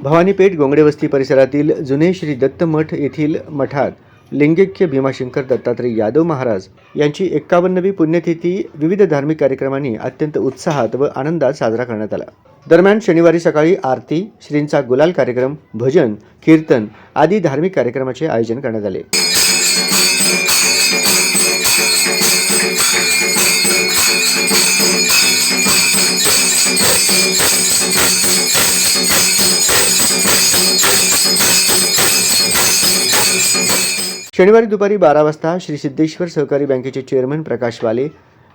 भवानीपेठ गोंगडेवस्ती परिसरातील जुने श्री दत्त मठ येथील मठात लिंगैक्य भीमाशंकर दत्तात्रय यादव महाराज यांची एक्कावन्नवी पुण्यतिथी विविध धार्मिक कार्यक्रमांनी अत्यंत उत्साहात व आनंदात साजरा करण्यात आला. दरम्यान शनिवारी सकाळी आरती श्रींचा गुलाल कार्यक्रम भजन कीर्तन आदी धार्मिक कार्यक्रमाचे आयोजन करण्यात आले. शनिवारी दुपारी बारा वाजता श्री सिद्धेश्वर सहकारी बँकेचे चेअरमन प्रकाश वाले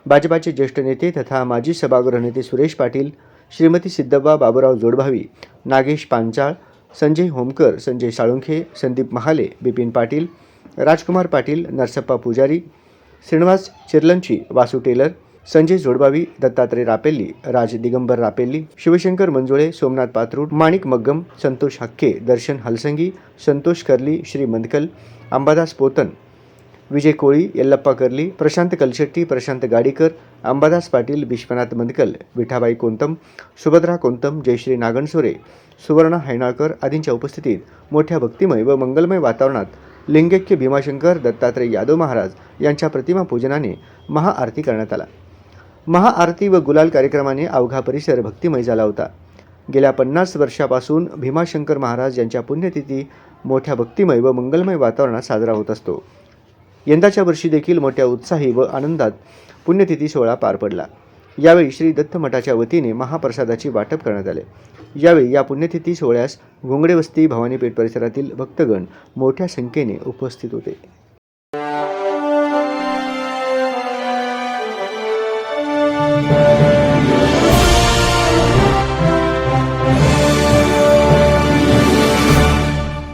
भाजपाचे ज्येष्ठ नेते तथा माजी सभागृह नेते सुरेश पाटील श्रीमती सिद्धबा बाबूराव जोडभावी नागेश पांचाळ संजय होमकर संजय साळुंखे संदीप महाले बिपिन पाटील राजकुमार पाटील नरसप्पा पुजारी श्रीनिवास चिरलंची वासू टेलर संजय जोडबावी दत्तात्रय रापेल्ली राज दिगंबर रापेल्ली शिवशंकर मंजुळे सोमनाथ पात्रूड माणिक मग्गम संतोष हक्के दर्शन हलसंगी संतोष कर्ली श्री मंदकल अंबादास पोतन विजय कोळी यल्लप्पा कर्ली प्रशांत कलशेट्टी प्रशांत गाडीकर अंबादास पाटील विश्वनाथ मंदकल विठाबाई कोंतम सुभद्रा कोंतम जयश्री नागणसोरे सुवर्ण हैनाळकर आदींच्या उपस्थितीत मोठ्या भक्तिमय व मंगलमय वातावरणात लिंगैक्य भीमाशंकर दत्तात्रय यादव महाराज यांच्या प्रतिमा पूजनाने महाआरती करण्यात आला. महाआरती व गुलाल कार्यक्रमाने अवघा परिसर भक्तिमय झाला होता. गेल्या पन्नास वर्षापासून भीमाशंकर महाराज यांच्या पुण्यतिथी मोठ्या भक्तिमय व मंगलमय वातावरणात साजरा होत असतो. यंदाच्या वर्षी देखील मोठ्या उत्साही व आनंदात पुण्यतिथी सोहळा पार पडला. यावेळी श्री दत्त मठाच्या वतीने महाप्रसादाची वाटप करण्यात आले. यावेळी या पुण्यतिथी सोहळ्यास घोंगडेवस्ती भवानीपेठ परिसरातील भक्तगण मोठ्या संख्येने उपस्थित होते.